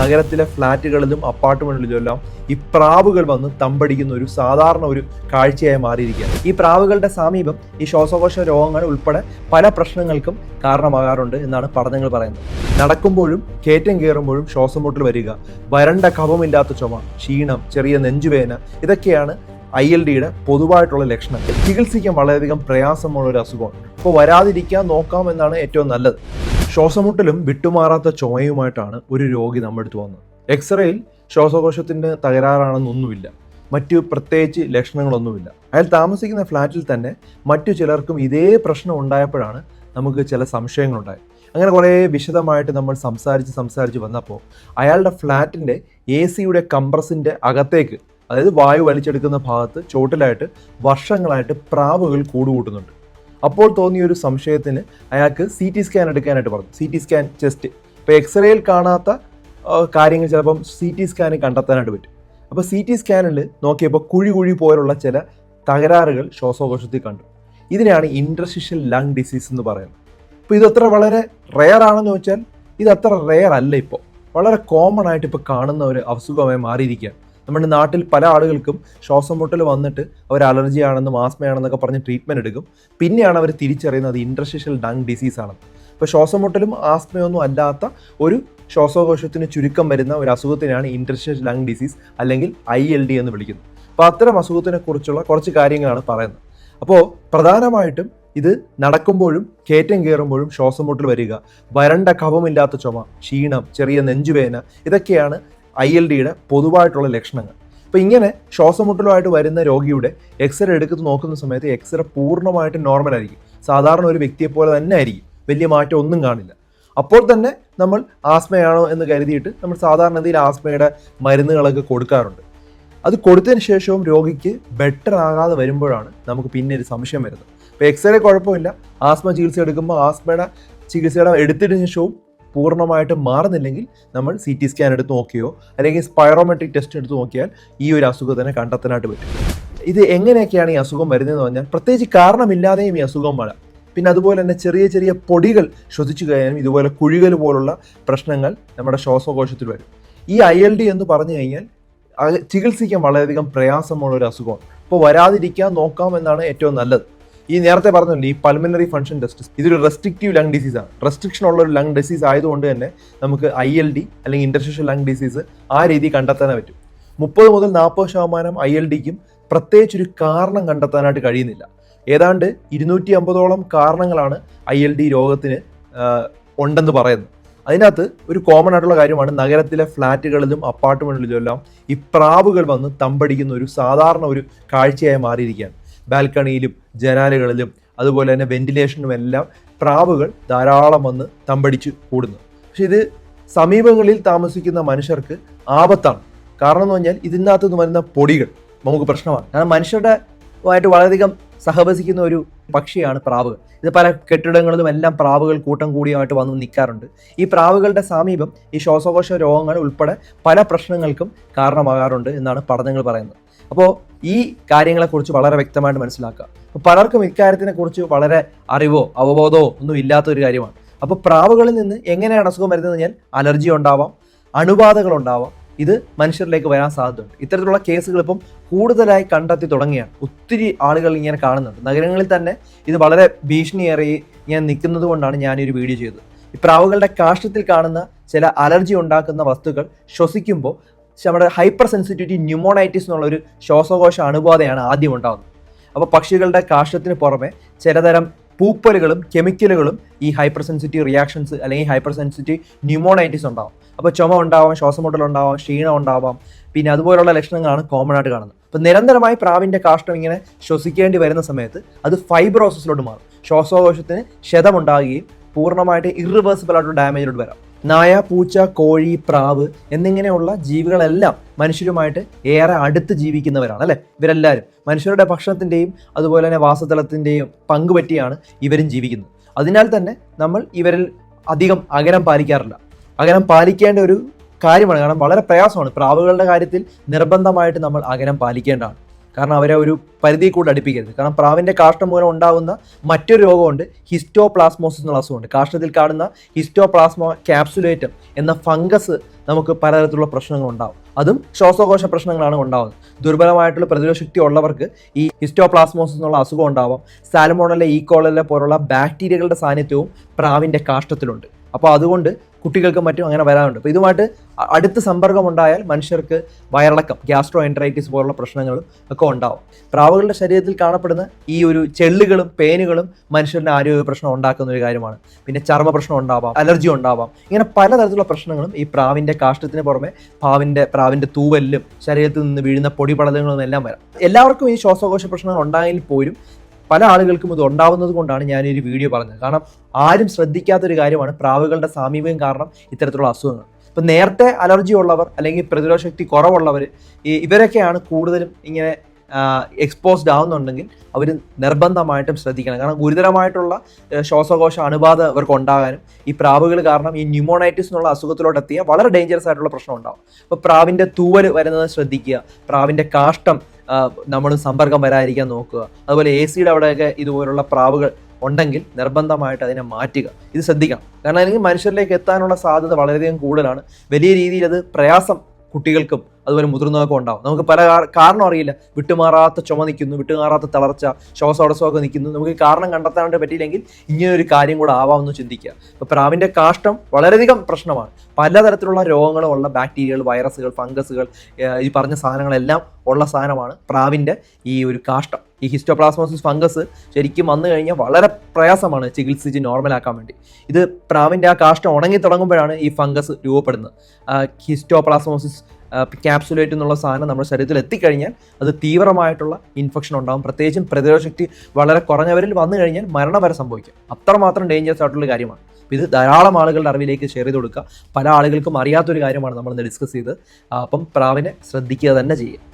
നഗരത്തിലെ ഫ്ലാറ്റുകളിലും അപ്പാർട്ട്മെന്റുകളിലും എല്ലാം ഈ പ്രാവുകൾ വന്ന് തമ്പടിക്കുന്ന ഒരു സാധാരണ ഒരു കാഴ്ചയായി മാറിയിരിക്കുകയാണ്. ഈ പ്രാവുകളുടെ സമീപം ഈ ശ്വാസകോശ രോഗങ്ങൾ ഉൾപ്പെടെ പല പ്രശ്നങ്ങൾക്കും കാരണമാകാറുണ്ട് എന്നാണ് പഠനങ്ങൾ പറയുന്നത്. നടക്കുമ്പോഴും കയറ്റം കയറുമ്പോഴും ശ്വാസം മുട്ടൽ വരിക വരണ്ട കഫമില്ലാത്ത ചുമ ക്ഷീണം ചെറിയ നെഞ്ചുവേദന ഇതൊക്കെയാണ് ഐ എൽ ഡിയുടെ പൊതുവായിട്ടുള്ള ലക്ഷണങ്ങൾ. ചികിത്സിക്കാൻ വളരെയധികം പ്രയാസമുള്ള ഒരു അസുഖമാണ്. അപ്പോൾ വരാതിരിക്കാൻ നോക്കാം എന്നാണ് ഏറ്റവും നല്ലത്. ശ്വാസമുട്ടലും വിട്ടുമാറാത്ത ചുമയുമായിട്ടാണ് ഒരു രോഗി നമ്മുടെ അടുത്ത് വന്നത്. എക്സ്റേയിൽ ശ്വാസകോശത്തിന്റെ തകരാറാണെന്നൊന്നുമില്ല. മറ്റു പ്രത്യേകിച്ച് ലക്ഷണങ്ങളൊന്നുമില്ല. അയാൾ താമസിക്കുന്ന ഫ്ലാറ്റിൽ തന്നെ മറ്റു ചിലർക്കും ഇതേ പ്രശ്നം ഉണ്ടായപ്പോഴാണ് നമുക്ക് ചില സംശയങ്ങളുണ്ടായത്. അങ്ങനെ കുറേ വിശദമായിട്ട് നമ്മൾ സംസാരിച്ച് സംസാരിച്ച് വന്നപ്പോൾ അയാളുടെ ഫ്ലാറ്റിന്റെ എ സിയുടെ കംപ്രസിന്റെ അകത്തേക്ക് അതായത് വായു വലിച്ചെടുക്കുന്ന ഭാഗത്ത് ചോട്ടിലായിട്ട് വർഷങ്ങളായിട്ട് പ്രാവുകൾ കൂടുകൂട്ടുന്നുണ്ട്. അപ്പോൾ തോന്നിയ ഒരു സംശയത്തിന് അയാൾക്ക് സി ടി സ്കാൻ എടുക്കാനായിട്ട് പറഞ്ഞു. സി ടി സ്കാൻ ചെസ്റ്റ് ഇപ്പോൾ എക്സ്റേയിൽ കാണാത്ത കാര്യങ്ങൾ ചിലപ്പം സി ടി സ്കാന് കണ്ടെത്താനായിട്ട് പറ്റും. അപ്പോൾ സി ടി സ്കാനിൽ നോക്കിയപ്പോൾ കുഴി കുഴി പോലുള്ള ചില തകരാറുകൾ ശ്വാസകോശത്തിൽ കണ്ടു. ഇതിനെയാണ് ഇൻട്രസിഷ്യൽ ലങ് ഡിസീസ് എന്ന് പറയുന്നത്. അപ്പോൾ ഇതത്ര വളരെ റെയർ ആണെന്ന് വെച്ചാൽ ഇത് അത്ര റെയർ അല്ല ഇപ്പോൾ വളരെ കോമൺ ആയിട്ട് ഇപ്പോൾ കാണുന്ന ഒരു അസുഖമായി മാറിയിരിക്കുകയാണ്. നമ്മുടെ നാട്ടിൽ പല ആളുകൾക്കും ശ്വാസം മുട്ടൽ വന്നിട്ട് അവർ അലർജി ആണെന്നും ആസ്മയാണെന്നൊക്കെ പറഞ്ഞ് ട്രീറ്റ്മെന്റ് എടുക്കും. പിന്നെയാണ് അവർ തിരിച്ചറിയുന്നത് ഇൻട്രസ്റ്റിഷ്യൽ ഡങ് ഡിസീസ് ആണെന്ന്. അപ്പോൾ ശ്വാസം മുട്ടലും ആസ്മയൊന്നും അല്ലാത്ത ഒരു ശ്വാസകോശത്തിന് ചുരുക്കം വരുന്ന ഒരു അസുഖത്തിനാണ് ഇൻട്രസ്റ്റിഷ്യൽ ലങ് ഡിസീസ് അല്ലെങ്കിൽ ഐ എൽ ഡി എന്ന് വിളിക്കുന്നത്. അപ്പോൾ അത്തരം അസുഖത്തിനെക്കുറിച്ചുള്ള കുറച്ച് കാര്യങ്ങളാണ് പറയുന്നത്. അപ്പോൾ പ്രധാനമായിട്ടും ഇത് നടക്കുമ്പോഴും കയറ്റം കയറുമ്പോഴും ശ്വാസം മുട്ടൽ വരിക വരണ്ട കഫമില്ലാത്ത ചുമ ക്ഷീണം ചെറിയ നെഞ്ചുവേദന ഇതൊക്കെയാണ് ഐ എൽ ഡിയുടെ പൊതുവായിട്ടുള്ള ലക്ഷണങ്ങൾ. അപ്പോൾ ഇങ്ങനെ ശ്വാസമുട്ടലുമായിട്ട് വരുന്ന രോഗിയുടെ എക്സ്റേ എടുത്ത് നോക്കുന്ന സമയത്ത് എക്സ്റേ പൂർണമായിട്ടും നോർമൽ ആയിരിക്കും. സാധാരണ ഒരു വ്യക്തിയെ പോലെ തന്നെ ആയിരിക്കും. വലിയ മാറ്റം ഒന്നും കാണില്ല. അപ്പോൾ തന്നെ നമ്മൾ ആസ്മയാണോ എന്ന് കരുതിയിട്ട് നമ്മൾ സാധാരണ രീതിയിൽ ആസ്മയുടെ മരുന്നുകളൊക്കെ കൊടുക്കാറുണ്ട്. അത് കൊടുത്തതിന് ശേഷവും രോഗിക്ക് ബെറ്റർ ആകാതെ വരുമ്പോഴാണ് നമുക്ക് പിന്നെ ഒരു സംശയം വരുന്നത്. അപ്പോൾ എക്സ്റേ കുഴപ്പമില്ല. ആസ്മ ചികിത്സ എടുക്കുമ്പോൾ ആസ്മയുടെ ചികിത്സയുടെ എടുത്തതിന് ശേഷവും പൂർണമായിട്ട് മാറുന്നില്ലെങ്കിൽ നമ്മൾ സി ടി സ്കാൻ എടുത്ത് നോക്കിയോ അല്ലെങ്കിൽ സ്പൈറോമെട്രിക് ടെസ്റ്റ് എടുത്ത് നോക്കിയാൽ ഈ ഒരു അസുഖത്തിനെ കണ്ടെത്താനായിട്ട് പറ്റും. ഇത് എങ്ങനെയൊക്കെയാണ് ഈ അസുഖം വരുന്നതെന്ന് പറഞ്ഞാൽ പ്രത്യേകിച്ച് കാരണമില്ലാതെയും ഈ അസുഖം വരാം. പിന്നെ അതുപോലെ തന്നെ ചെറിയ ചെറിയ പൊടികൾ ശ്വസിച്ചു കഴിഞ്ഞാലും ഇതുപോലെ കുഴികൾ പോലുള്ള പ്രശ്നങ്ങൾ നമ്മുടെ ശ്വാസകോശത്തിൽ വരും. ഈ ഐ എൽ ഡി എന്ന് പറഞ്ഞു കഴിഞ്ഞാൽ ചികിത്സിക്കാൻ വളരെയധികം പ്രയാസമുള്ള ഒരു അസുഖമാണ്. അപ്പോൾ വരാതിരിക്കാൻ നോക്കാം എന്നാണ് ഏറ്റവും നല്ലത്. ഈ നേരത്തെ പറഞ്ഞല്ലോ ഈ പൾമിനറി ഫംഗ്ഷൻ ടെസ്റ്റ് ഇതൊരു റെസ്ട്രിക്റ്റീവ് ലങ് ഡിസീസ് ആണ്. റെസ്ട്രിക്ഷൻ ഉള്ള ഒരു ലങ് ഡിസീസ് ആയതുകൊണ്ട് തന്നെ നമുക്ക് ഐ എൽ ഡി അല്ലെങ്കിൽ ഇന്റർസ്റ്റേഷൻ ലങ് ഡിസീസ് ആ രീതി കണ്ടെത്താനേ പറ്റും. മുപ്പത് മുതൽ നാൽപ്പത് ശതമാനം ഐ എൽ ഡിക്കും പ്രത്യേകിച്ച് ഒരു കാരണം കണ്ടെത്താനായിട്ട് കഴിയുന്നില്ല. ഏതാണ്ട് ഇരുന്നൂറ്റി അമ്പതോളം കാരണങ്ങളാണ് ഐ എൽ ഡി രോഗത്തിന് ഉണ്ടെന്ന് പറയുന്നത്. അതിനകത്ത് ഒരു കോമൺ ആയിട്ടുള്ള കാര്യമാണ് നഗരത്തിലെ ഫ്ലാറ്റുകളിലും അപ്പാർട്ട്മെന്റുകളിലും എല്ലാം ഈ പ്രാവുകൾ വന്ന് തമ്പടിക്കുന്ന ഒരു സാധാരണ ഒരു കാഴ്ചയായി മാറിയിരിക്കുകയാണ്. ബാൽക്കണിയിലും ജനാലകളിലും അതുപോലെ തന്നെ വെന്റിലേഷനും എല്ലാം പ്രാവുകൾ ധാരാളം വന്ന് തമ്പടിച്ച് കൂടുന്നു. പക്ഷെ ഇത് സമീപങ്ങളിൽ താമസിക്കുന്ന മനുഷ്യർക്ക് ആപത്താണ്. കാരണം എന്ന് പറഞ്ഞാൽ ഇതിനകത്ത് നിന്ന് വരുന്ന പൊടികൾ നമുക്ക് പ്രശ്നമാണ്. കാരണം മനുഷ്യരുടെ ആയിട്ട് വളരെയധികം സഹവസിക്കുന്ന ഒരു പക്ഷിയാണ് പ്രാവുകൾ. ഇത് പല കെട്ടിടങ്ങളിലും എല്ലാം പ്രാവുകൾ കൂട്ടം കൂടിയായിട്ട് വന്ന് നിൽക്കാറുണ്ട്. ഈ പ്രാവുകളുടെ സമീപം ഈ ശ്വാസകോശ രോഗങ്ങൾ ഉൾപ്പെടെ പല പ്രശ്നങ്ങൾക്കും കാരണമാകാറുണ്ട് എന്നാണ് പഠനങ്ങൾ പറയുന്നത്. അപ്പോൾ ഈ കാര്യങ്ങളെക്കുറിച്ച് വളരെ വ്യക്തമായിട്ട് മനസ്സിലാക്കുക. അപ്പോൾ പലർക്കും ഇക്കാര്യത്തിനെ കുറിച്ച് വളരെ അറിവോ അവബോധമോ ഒന്നും ഇല്ലാത്ത ഒരു കാര്യമാണ്. അപ്പോൾ പ്രാവുകളിൽ നിന്ന് എങ്ങനെയാണ് അസുഖം വരുന്നത് ഞാൻ അലർജി ഉണ്ടാവാം അണുബാധകൾ ഉണ്ടാവാം ഇത് മനുഷ്യരിലേക്ക് വരാൻ സാധ്യതയുണ്ട്. ഇത്തരത്തിലുള്ള കേസുകൾ ഇപ്പം കൂടുതലായി കണ്ടെത്തി തുടങ്ങിയാണ്. ഒത്തിരി ആളുകൾ ഇങ്ങനെ കാണുന്നുണ്ട്. നഗരങ്ങളിൽ തന്നെ ഇത് വളരെ ഭീഷണിയേറി ഞാൻ നിൽക്കുന്നത് കൊണ്ടാണ് ഒരു വീഡിയോ ചെയ്തത്. ഈ പ്രാവുകളുടെ കാഷ്ടത്തിൽ കാണുന്ന ചില അലർജി ഉണ്ടാക്കുന്ന വസ്തുക്കൾ ശ്വസിക്കുമ്പോൾ നമ്മുടെ ഹൈപ്പർ സെൻസിറ്റിവിറ്റി ന്യൂമോണൈറ്റിസ് എന്നുള്ള ഒരു ശ്വാസകോശ അണുബാധയാണ് ആദ്യം ഉണ്ടാകുന്നത് അപ്പോൾ പക്ഷികളുടെ കാഷ്ടത്തിന് പുറമെ ചിലതരം പൂപ്പലുകളും കെമിക്കലുകളും ഈ ഹൈപ്പർ സെൻസിറ്റീവ് റിയാക്ഷൻസ് അല്ലെങ്കിൽ ഹൈപ്പർ സെൻസിറ്റീവ് ന്യൂമോണൈറ്റിസ് ഉണ്ടാവും. അപ്പോൾ ചുമ ഉണ്ടാവാം ശ്വാസമുട്ടൽ ഉണ്ടാവാം ക്ഷീണം ഉണ്ടാവാം പിന്നെ അതുപോലുള്ള ലക്ഷണങ്ങളാണ് കോമൺ ആയിട്ട് കാണുന്നത്. അപ്പോൾ നിരന്തരമായി പ്രാവിന്റെ കാഷ്ടം ഇങ്ങനെ ശ്വസിക്കേണ്ടി വരുന്ന സമയത്ത് അത് ഫൈബ്രോസിസിലോട്ട് മാറും. ശ്വാസകോശത്തിന് ക്ഷതമുണ്ടാകുകയും പൂർണമായിട്ട് ഇറിവേഴ്സിബിൾ ആയിട്ടുള്ള ഡാമേജിലോട്ട് വരാം. നായ പൂച്ച കോഴി പ്രാവ് എന്നിങ്ങനെയുള്ള ജീവികളെല്ലാം മനുഷ്യരുമായിട്ട് ഏറെ അടുത്ത് ജീവിക്കുന്നവരാണ് അല്ലേ? ഇവരെല്ലാവരും മനുഷ്യരുടെ ഭക്ഷണത്തിന്റെയും അതുപോലെ തന്നെ വാസതലത്തിന്റെയും പങ്കുപറ്റിയാണ് ഇവരും ജീവിക്കുന്നത്. അതിനാൽ തന്നെ നമ്മൾ ഇവരിൽ അധികം അകലം പാലിക്കാറില്ല. അകലം പാലിക്കേണ്ട ഒരു കാര്യമാണ്. കാരണം വളരെ പ്രയാസമാണ് പ്രാവുകളുടെ കാര്യത്തിൽ നിർബന്ധമായിട്ട് നമ്മൾ അകലം പാലിക്കേണ്ടതാണ്. കാരണം അവരെ ഒരു പരിധി കൂടെ അടുപ്പിക്കരുത്. കാരണം പ്രാവിന്റെ കാഷ്ടം മൂലം ഉണ്ടാകുന്ന മറ്റൊരു രോഗമുണ്ട് ഹിസ്റ്റോ പ്ലാസ്മോസിസ് എന്നുള്ള അസുഖമുണ്ട്. കാഷ്ടത്തിൽ കാണുന്ന ഹിസ്റ്റോ ഹിസ്റ്റോപ്ലാസ്മോ ക്യാപ്സുലേറ്റം എന്ന ഫംഗസ് നമുക്ക് പലതരത്തിലുള്ള പ്രശ്നങ്ങൾ ഉണ്ടാകും അതും ശ്വാസകോശ പ്രശ്നങ്ങളാണ് ഉണ്ടാകുന്നത് ദുർബലമായിട്ടുള്ള പ്രതിരോധ ശക്തി ഉള്ളവർക്ക് ഈ ഹിസ്റ്റോപ്ലാസ്മോസിസ് എന്നുള്ള അസുഖം ഉണ്ടാവാം. സാലമോണലെ ഈക്കോളലെ പോലുള്ള ബാക്ടീരിയകളുടെ സാന്നിധ്യവും പ്രാവിന്റെ കാഷ്ടത്തിലുണ്ട്. അപ്പോൾ അതുകൊണ്ട് കുട്ടികൾക്കും മറ്റും അങ്ങനെ വരാറുണ്ട്. അപ്പോൾ ഇതുമായിട്ട് അടുത്ത സമ്പർക്കമുണ്ടായാൽ മനുഷ്യർക്ക് വയറിളക്കം ഗ്യാസ്ട്രോ എൻട്രൈറ്റിസ് പോലുള്ള പ്രശ്നങ്ങളും ഒക്കെ ഉണ്ടാവും. പ്രാവുകളുടെ ശരീരത്തിൽ കാണപ്പെടുന്ന ഈ ഒരു ചെള്ളുകളും പേനുകളും മനുഷ്യരുടെ ആരോഗ്യ പ്രശ്നം ഉണ്ടാക്കുന്ന ഒരു കാര്യമാണ്. പിന്നെ ചർമ്മ പ്രശ്നം ഉണ്ടാവാം അലർജി ഉണ്ടാവാം ഇങ്ങനെ പലതരത്തിലുള്ള പ്രശ്നങ്ങളും ഈ പ്രാവിന്റെ കാഷ്ടത്തിന് പുറമെ പ്രാവിന്റെ പ്രാവിന്റെ തൂവലിലും ശരീരത്തിൽ നിന്ന് വീഴുന്ന പൊടിപടലങ്ങളും എല്ലാം വരാം. എല്ലാവർക്കും ഈ ശ്വാസകോശ പ്രശ്നങ്ങൾ ഉണ്ടായെങ്കിൽ പോലും പല ആളുകൾക്കും ഇത് ഉണ്ടാവുന്നത് കൊണ്ടാണ് ഞാൻ ഈ വീഡിയോ പറഞ്ഞത്. കാരണം ആരും ശ്രദ്ധിക്കാത്തൊരു കാര്യമാണ് പ്രാവുകളുടെ സാമീപ്യം കാരണം ഇത്തരത്തിലുള്ള അസുഖങ്ങൾ. ഇപ്പം നേരത്തെ അലർജി ഉള്ളവർ അല്ലെങ്കിൽ പ്രതിരോധ ശക്തി കുറവുള്ളവർ ഈ ഇവരൊക്കെയാണ് കൂടുതലും ഇങ്ങനെ എക്സ്പോസ്ഡ് ആവുന്നുണ്ടെങ്കിൽ അവർ നിർബന്ധമായിട്ടും ശ്രദ്ധിക്കണം. കാരണം ഗുരുതരമായിട്ടുള്ള ശ്വാസകോശ അണുബാധ ഇവർക്ക് ഉണ്ടാകാനും ഈ പ്രാവുകൾ കാരണം ഈ ന്യൂമോണൈറ്റിസ് എന്നുള്ള അസുഖത്തിലോട്ട് എത്തിയാൽ വളരെ ഡേഞ്ചറസ് ആയിട്ടുള്ള പ്രശ്നം ഉണ്ടാവും. അപ്പോൾ പ്രാവിന്റെ തൂവൽ വരുന്നത് ശ്രദ്ധിക്കുക. പ്രാവിന്റെ കാഷ്ടം നമ്മൾ സമ്പർക്കം വരാതിരിക്കാൻ നോക്കുക. അതുപോലെ എ സിയുടെ അവിടെയൊക്കെ ഇതുപോലുള്ള പ്രാവുകൾ ഉണ്ടെങ്കിൽ നിർബന്ധമായിട്ട് അതിനെ മാറ്റുക. ഇത് ശ്രദ്ധിക്കണം. കാരണം അല്ലെങ്കിൽ മനുഷ്യരിലേക്ക് എത്താനുള്ള സാധ്യത വളരെയധികം കൂടുതലാണ്. വലിയ രീതിയിൽ അത് പ്രയാസം കുട്ടികൾക്കും അതുപോലെ മുതിർന്നവർക്കും ഉണ്ടാവും. നമുക്ക് പല കാരണം അറിയില്ല. വിട്ടുമാറാത്ത ചുമ നിൽക്കുന്നു വിട്ടുമാറാത്ത തളർച്ച ശ്വാസോടസമൊക്കെ നിൽക്കുന്നു. നമുക്ക് കാരണം കണ്ടെത്താനായിട്ട് പറ്റിയില്ലെങ്കിൽ ഇങ്ങനെ ഒരു കാര്യം കൂടെ ആവാമെന്ന് ചിന്തിക്കുക. ഇപ്പോൾ പ്രാവിന്റെ കാഷ്ടം വളരെയധികം പ്രശ്നമാണ്. പലതരത്തിലുള്ള രോഗങ്ങളും ഉള്ള ബാക്ടീരിയകൾ വൈറസുകൾ ഫംഗസുകൾ ഈ പറഞ്ഞ സാധനങ്ങളെല്ലാം ഉള്ള സാധനമാണ് പ്രാവിന്റെ ഈ ഒരു കാഷ്ടം. ഈ ഹിസ്റ്റോപ്ലാസ്മോസിസ് ഫംഗസ് ശരിക്കും വന്നു കഴിഞ്ഞാൽ വളരെ പ്രയാസമാണ് ചികിത്സിച്ച് നോർമലാക്കാൻ വേണ്ടി. ഇത് പ്രാവിന്റെ ആ കാഷ്ടം ഉണങ്ങി തുടങ്ങുമ്പോഴാണ് ഈ ഫംഗസ് രൂപപ്പെടുന്നത്. ഹിസ്റ്റോപ്ലാസ്മോസിസ് ക്യാപ്സുലേറ്റ് എന്നുള്ള സാധനം നമ്മുടെ ശരീരത്തിൽ എത്തിക്കഴിഞ്ഞാൽ അത് തീവ്രമായിട്ടുള്ള ഇൻഫെക്ഷൻ ഉണ്ടാകും പ്രത്യേകിച്ചും പ്രതിരോധ ശക്തി വളരെ കുറഞ്ഞവരിൽ വന്നു കഴിഞ്ഞാൽ മരണം വരെ സംഭവിക്കും. അത്രമാത്രം ഡേഞ്ചറസ് ആയിട്ടുള്ള കാര്യമാണ്. ഇത് ധാരാളം ആളുകളുടെ അറിവിലേക്ക് ഷെയർ ചെയ്ത് കൊടുക്കുക. പല ആളുകൾക്കും അറിയാത്തൊരു കാര്യമാണ് നമ്മൾ ഡിസ്കസ് ചെയ്ത് അപ്പം പ്രാവിനെ ശ്രദ്ധിക്കുക തന്നെ ചെയ്യുക.